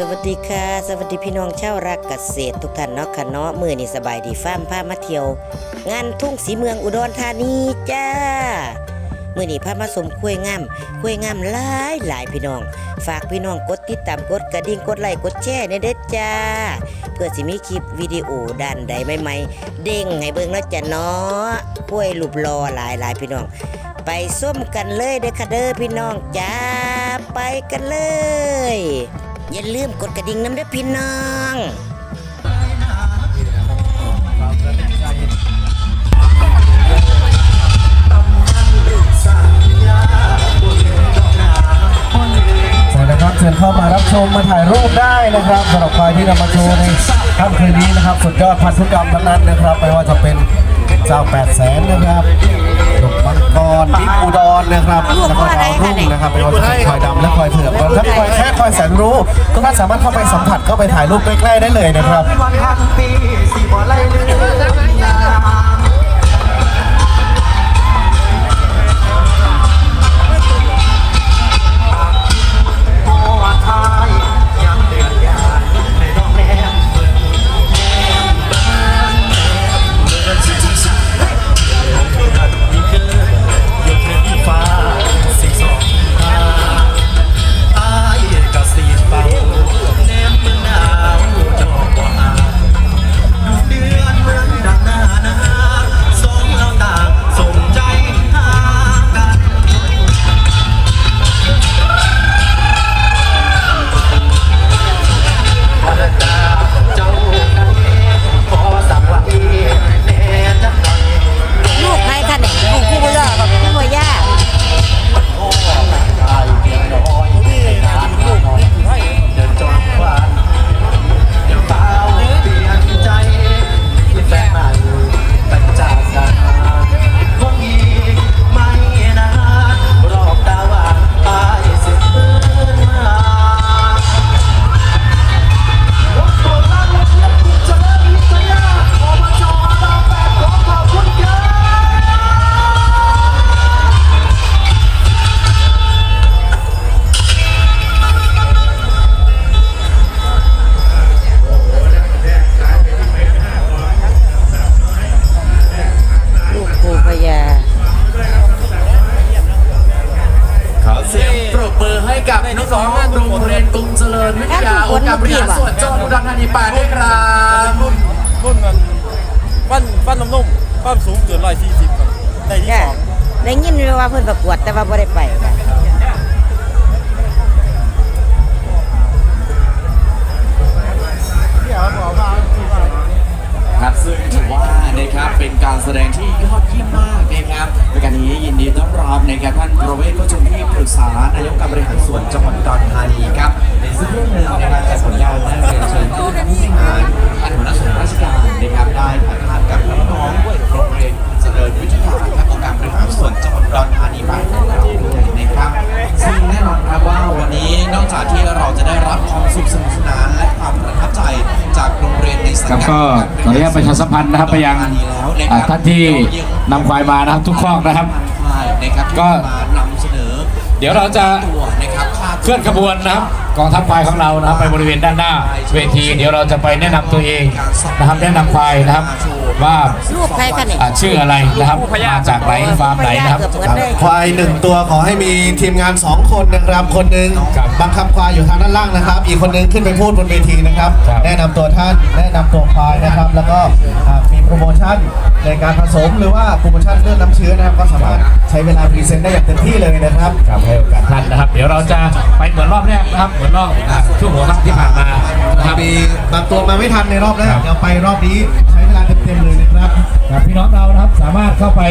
สวัสดีค่ะ สวัสดีพี่น้องชาวรักเกษตรทุกท่านเนาะค่ะเนาะมือนี่สบายดีฟ้ามพามาเที่ยว งานทุ่งสีเมืองอุดรธานีจ้ามือนี่พามาสมคุยงามคุยงามหลายหลายพี่น้อง ฝากพี่น้องกดติดตามกดกระดิ่งกดไลค์กดแชร์ในเด็ดจ้า เพื่อสิมีคลิปวิดีโอด้านใดใหม่ๆเด้งให้เบิ่งแล้วจ้ะเนาะคุยรูปรอหลายหลายพี่น้อง ไปส้มกันเลยเด้อค่ะเด้อพี่น้องจ้าไปกันเลย อย่าลืมกดกระดิ่งน้ำเด้อพี่น้องสวัสดีครับเชิญเข้ามารับชมมาถ่ายรูปได้นะครับสำหรับใครที่นำมาโชว์ในค่ำคืนนี้นะครับ สุดยอดพันธุกรรมทั้งนั้นนะครับ ไม่ว่าจะเป็นเจ้าแปดแสนนะครับ กมังกรบิ๊กอุดรนะครับแล้วก็ดาวรุ่งนะครับไม่ว่าจะเป็นควายดำและควายเผือกรวมทั้งควายแค่ควายแสนรู้ทุกท่านสามารถเข้าไปสัมผัสเข้าไปถ่ายรูปใกล้ๆได้เลยนะครับ ฟันนน้ำนุ่มความสูงเกินร้อยสี่สิบครับได้ที่จ้าสอง ได้ยินว่าเพิ่นประกวดแต่ว่าบ่ได้ไปค่ะ ครับ ซึ่งถือว่านะครับเป็นการแสดงที่ยอดเยี่ยมมากนะครับในการนี้ยินดีต้อนรับนะครับท่านประเวศก็ชมที่ปรึกษานายกการบริหารส่วนจังหวัดอุดรธานีครับในซึ่งเรื่องหนึ่งนะครับจะขออนุญาตได้เรียนเชิญผู้บริหารท่านหัวหน้าส่วนราชการนะครับได้ถ่ายภาพกับน้องๆโรงเรียนเจริญวิทยาครับองค์การบริหารส่วนจังหวัดอุดรธานีบ้านของเราด้วยนะครับซึ่งแน่นอนครับว่าวันนี้นอกจากที่เราจะได้รับความสุขสนุกสนานและความประทับ ครับกัดก็ขออนุญาตประชาสัมพันธ์นะครับไปยังอ่าท่านที่นำควายมานะครับทุกคอกนะครับนะครับก็มานำเสนอเดี๋ยวเราจะตัวนะครับค่าเคลื่อนขบวนนะครับ กองทัพควายของเรานะครับไปบริเวณด้านหน้าเวที เดี๋ยวเราจะไปแนะนำตัวเองนะครับแนะนำควายนะครับว่าลูกใครคะเนี่ยอ่าชื่ออะไรนะครับมาจากไหนฟาร์มไหนนะครับเกือบเหมือนเลยควายหนึ่งตัวขอให้มีทีมงาน 2 คนนะครับคนหนึ่งครับบังคับควายอยู่ทางด้านล่างนะครับ อีกคนหนึงขึ้นไปพูดบนเวทีนะครับครับแนะนำตัวท่านแนะนำตัวควายนะครับ แล้วก็อ่ามีโปรโมชั่นในการผสมหรือว่าโปรโมชั่นเรื่องน้ำเชื้อนะครับก็สามารถใช้เวลาพรีเซนต์ได้อย่างเต็มที่เลยนะครับครับให้โอกาสท่านนะครับ เดี๋ยวเราจะไปเหมือนรอบแรกนะครับเหมือนรอบอ่าช่วงหัวค่ำที่ผ่านมานะครับ มีบางตัวมาไม่ทันในรอบแรกครับ เดี๋ยวไปรอบนี้ใช้เวลาเต็มๆเลยนะครับ ครับพี่น้องเรานะครับสามารถเข้าไป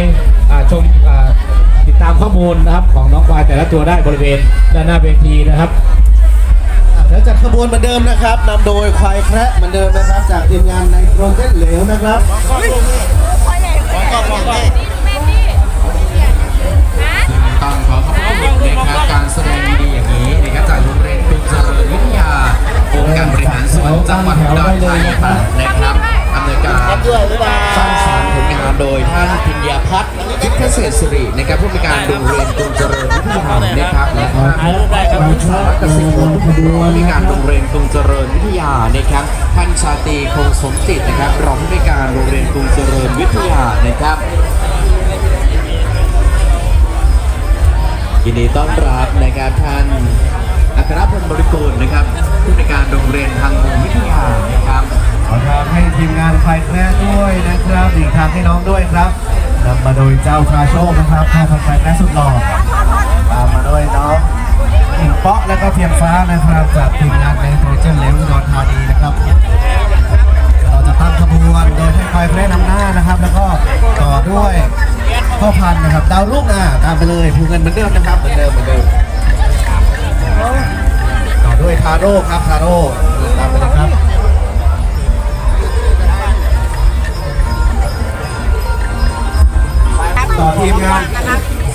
อ่าชมอ่าติดตามข้อมูลนะครับของน้องควายแต่ละตัวได้บริเวณด้านหน้าเวทีนะครับเดี๋ยวจัดขบวนเหมือนเดิมนะครับนำโดยควายแคระเหมือนเดิมนะครับ จากทีมงานในโปรเจกต์เหลวนะครับต้องขอขอบคุณนะครับการแสดง องค์การบริหารส่วนจังหวัดอุดรธานีนะครับอำนวยการสร้างสรรค์ผลงานโดยท่านพิญญาพัฒน์ทิพย์เกษตรสิรินะครับผู้อำนการโรงเรียนกรุงเจริญวิทยาารนะครับและพระถ่ายรูปได้ครับสารเกษตรมีการโรงเรียนกรุงเจริญวิทยานะครับท่านชาตรีคงสมจิตนะครับรองผู้ในการโรงเรียนกรุงเจริญวิทยานะครับยินดีต้อนรับนะครับท่านอัครพลบริบูรณ์นะครับ ผู้ในการโรงเรียนทางวงวิทยานะครับขอทางให้ทีมงานไฟแคร์ด้วยนะครับอีกทางให้น้องด้วยครับนำมาโดยเจ้าชาโชคนะครับพ่อพันไฟแคร์สุดหล่อตามมาด้วยน้องอิงเปาะและก็เพียงฟ้านะครับจากทีมงานในโปรเจกต์เลวอุดธานีนะครับเราจะตั้งขบวนโดยให้ไฟแคร์นำหน้านะครับ แล้วก็ต่อด้วยพ่อพันนะครับดาวลูกอะตามไปเลยผูเงินเหมือนเดิมนะครับเหมือนเดิมเหมือนเดิม ด้วยทาโร่ครับทาโร่ตามไปเลยครับต่อทีมงาน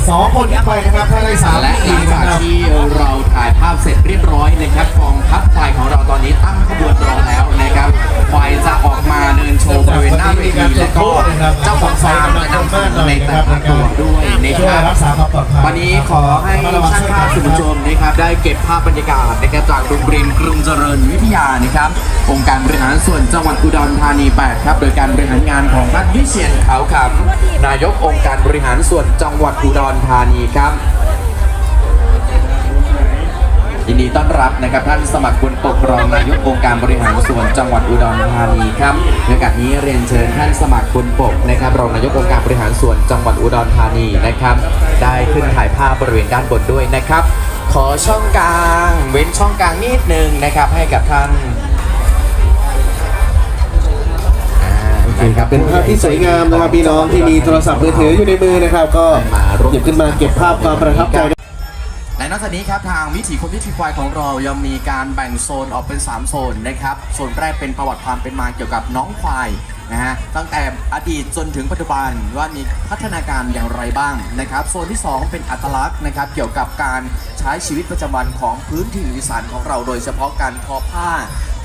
สองคนขึ้นไปนะครับถ้าได้สามและหทีลังนะจากครับที่เราถ่ายภาพเสร็จเรียบร้อยนะครับกองทัพควายของเราตอนนี้ตั้งขบวนรอแล้วนะครับควายจะออกมาเดินโชว์บริเวณหน้าเวทีแล้วก็เจ้าของฟาร์มจะนำเสนอในแต่ละตัวด้วยนะช่ควรัยบรักษาความปลอดภัยวันนี้ขอให้ช่างภาพสื่อมวลชนนะครับได้เก็บภาพบรรยากาศนะครับจาก โรงเรียนกรุงเจริญวิทยานะครับองค์การบริหารส่วนจังหวัดอุดรธานี 8 ครับ โดยการบริหารงานของท่านวิเชียนขาวขำนายกองค์การบริหารส่วนจังหวัดอุดรธานีครับยินดีต้อนรับนะครับท่านสมัครบุญปกครองนายกองค์การบริหารส่วนจังหวัดอุดรธานีครับในโอกาสนี้เรียนเชิญท่านสมัครบุญปกนะครับรองนายกองค์การบริหารส่วนจังหวัดอุดรธานีนะครับ ได้ขึ้นถ่ายภาพบริเวณด้านบนด้วยนะครับ ขอช่องกลาง เว้นช่องกลางนิดนึงนะครับให้กับท่านอ่าะเป็นภาพที่สวยงามนะครับพี่น้องที่มีโทรศัพท์มือถืออยู่ในมือนะครับ ก็หยิบขึ้นมาเก็บภาพความประทับใจ และนอกจากนี้ครับทางวิถีคนวิถีควายของเรายังมีการแบ่งโซนออกเป็น 3 โซนนะครับโซนแรกเป็นประวัติความเป็นมาเกี่ยวกับน้องควายนะฮะตั้งแต่อดีตจนถึงปัจจุบันว่ามีพัฒนาการอย่างไรบ้างนะครับ โซนที่ 2 เป็นอัตลักษณ์นะครับ เกี่ยวกับการใช้ชีวิตประจำวันของพื้นถิ่นอีสานของเราโดยเฉพาะการทอผ้า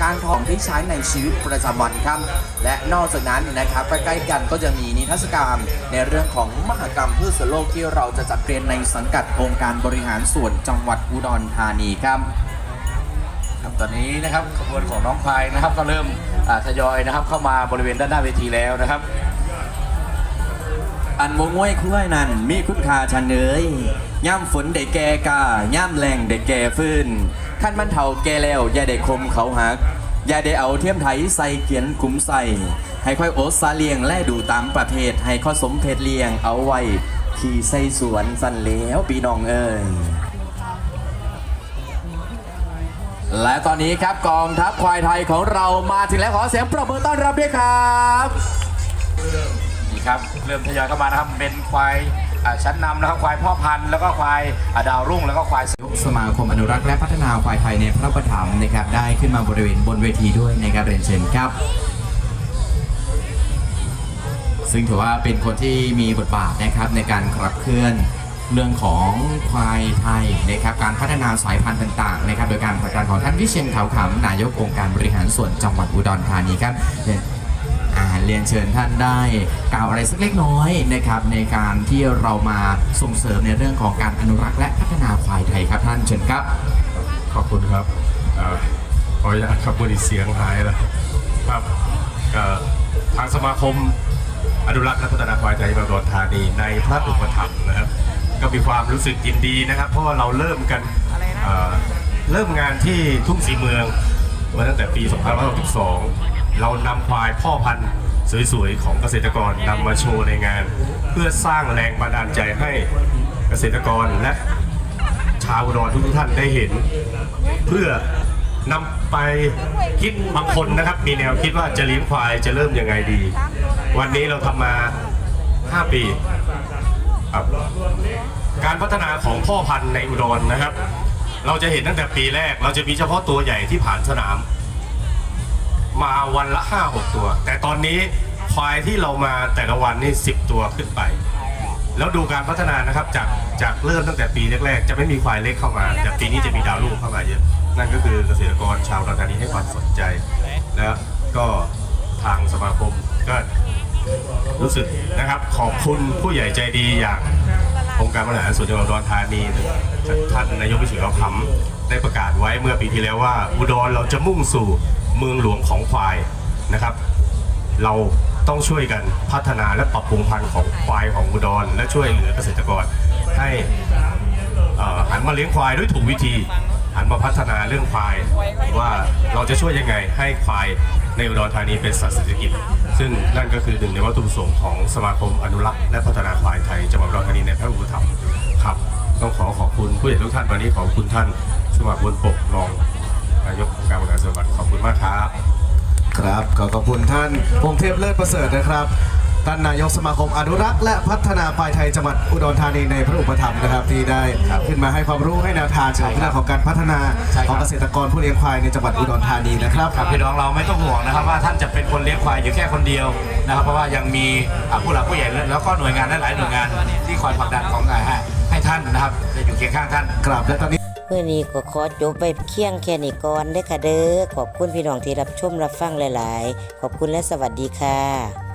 การทอที่ใช้ในชีวิตประจำวันครับ และนอกจากนั้นนะครับใกล้ๆกันก็จะมีนิทรรศการในเรื่องของมหกรรมพืชสวนโลกที่เราจะจัดเรียนในสังกัดองค์การบริหารส่วนจังหวัดอุดรธานีครับครับตอนนี้นะครับขบวนของน้องควายนะครับ ก็เริ่มอ่าทยอยนะครับ เข้ามาบริเวณด้านหน้าเวทีแล้วนะครับ อันมงวยคุ้ยนั่นมีคุณค่าชันเอ้ยย่ำฝนได้แก่กาย่ำแรงได้แก่ฟื้น ขั้นมันเท่าแก่แล้วอย่าได้คมเขาหักอย่าได้เอาเทียมไถใส่เกียนคุ้มใส่ให้ค่อยโอดซาเลียงและดูตามประเทให้ข้อสมเพศเลียงเอาไว้ที่ใส่สวนสันแล้วปีน้องเอ้ยและตอนนี้ครับกองทัพควายไทยของเรามาถึงแล้วขอเสียงปรบมือต้อนรับด้วยครับ ครับเริ่มทยอยเข้ามานะครับเป็นควายชั้นนำนะครับควายพ่อพันธุ์แล้วก็ควายดาวรุ่งแล้วก็ควายสมาคมอนุรักษ์และพัฒนาควายไทยในพระประถมนะครับได้ขึ้นมาบริเวณบนเวทีด้วยในะครับเรียนเชิญครับ ซึ่งถือว่าเป็นคนที่มีบทบาทนะครับในการขับเคลื่อนเรื่องของควายไทยนะครับการพัฒนาสายพันธุ์ต่างๆนะครับโดยการผลักดันของท่านวิเชียนขาวขำนายกองค์การบริหารส่วนจังหวัดอุดรธานีครับ อ่าเรียนเชิญท่านได้กล่าวอะไรสักเล็กน้อยนะครับ ในการที่เรามาส่งเสริมในเรื่องของการอนุรักษ์และพัฒนาควายไทยครับท่านเชิญครับ ขอบคุณครับเอ่อขออนุญาตครับบริเสียงหายแล้วครับทางสมาคมอนุรักษ์และพัฒนาควายไทยมาอุดรธานีในพระอุปถัมภ์นะครับ ก็มีความรู้สึกยินดีนะครับ เพราะว่าเราเริ่มกันเอ่อเริ่มงานที่ทุ่งสีเมืองมาตั้งแต่ปี 2562 เรานำควายพ่อพันธุ์สวยๆ ของเกษตรกรนำมาโชว์ในงาน เพื่อสร้างแรงบันดาลใจให้เกษตรกรและชาวอุดรทุกท่านได้เห็น เพื่อนำไปคิดบางคนนะครับ มีแนวคิดว่าจะเลี้ยงควายจะเริ่มยังไงดี วันนี้เราทำมา 5 ปีครับการพัฒนาของพ่อพันธุ์ในอุดรนะครับ เราจะเห็นตั้งแต่ปีแรก เราจะมีเฉพาะตัวใหญ่ที่ผ่านสนาม มาวันละ5-6ตัว แต่ตอนนี้ควายที่เรามาแต่ละวันนี่10ตัวขึ้นไป แล้วดูการพัฒนานะครับจากจากเริ่มตั้งแต่ปีแรกๆ จะไม่มีควายเล็กเข้ามา แต่ปีนี้จะมีดาวรุ่งเข้ามาเยอะ นั่นก็คือเกษตรกรชาวอุดรธานีให้ความสนใจ แล้วก็ทางสมาคมก็รู้สึกนะครับขอบคุณผู้ใหญ่ใจดีอย่างองค์การบริหารส่วนจังหวัดอุดรธานีท่านนายกวิสุทธิ์เอาคำได้ประกาศไว้เมื่อปีที่แล้วว่าอุดรเราจะมุ่งสู่ เมืองหลวงของควายนะครับ เราต้องช่วยกันพัฒนาและปรับปรุงพันธุ์ของควายของอุดร และช่วยเหลือเกษตรกรให้หันมาเลี้ยงควายด้วยถูกวิธีหันมาพัฒนาเรื่องควาย ว่าเราจะช่วยยังไงให้ควายในอุดรธานีเป็นสัตว์เศรษฐกิจ ซึ่งนั่นก็คือหนึ่งในวัตถุประสงค์ของสมาคมอนุรักษ์และพัฒนาควายไทยจังหวัดอุดรธานีในพระอุปถัมภ์ครับ ต้องขอขอบคุณผู้ใหญ่ทุกท่านวันนี้ขอบคุณท่าน สมัครบนปกรอง นายกองค์การบริหารส่วนจังหวัดขอบคุณมากครับ ครับขอขอบคุณท่านพงเทพเลิศประเสริฐนะครับท่านนายกสมาคมอนุรักษ์และพัฒนาควายไทยจังหวัดอุดรธานีในพระอุปถัมภ์นะครับ ที่ได้ขึ้นมาให้ความรู้ให้แนวทางเกี่ยวกับเรื่องของการพัฒนาใช่ครับของเกษตรกรผู้เลี้ยงควายในจังหวัดอุดรธานีนะครับครับพี่น้องเราไม่ต้องห่วงนะครับว่าท่านจะเป็นคนเลี้ยงควายอยู่แค่คนเดียวนะครับ เพราะว่ายังมีอ่าผู้หลักผู้ใหญ่แล้วก็หน่วยงานหลายๆหน่วยงานที่คอยผลักดันของอ่าให้ให้ท่านนะครับจะอยู่เคียงข้างท่านกราบและตอนนี้ เมื่อนี้ก็ขอจบไปเคียงแค่นี้ก่อนเด้อค่ะเด้อขอบคุณพี่น้องที่รับชมรับฟังหลาย ๆ ขอบคุณและสวัสดีค่ะ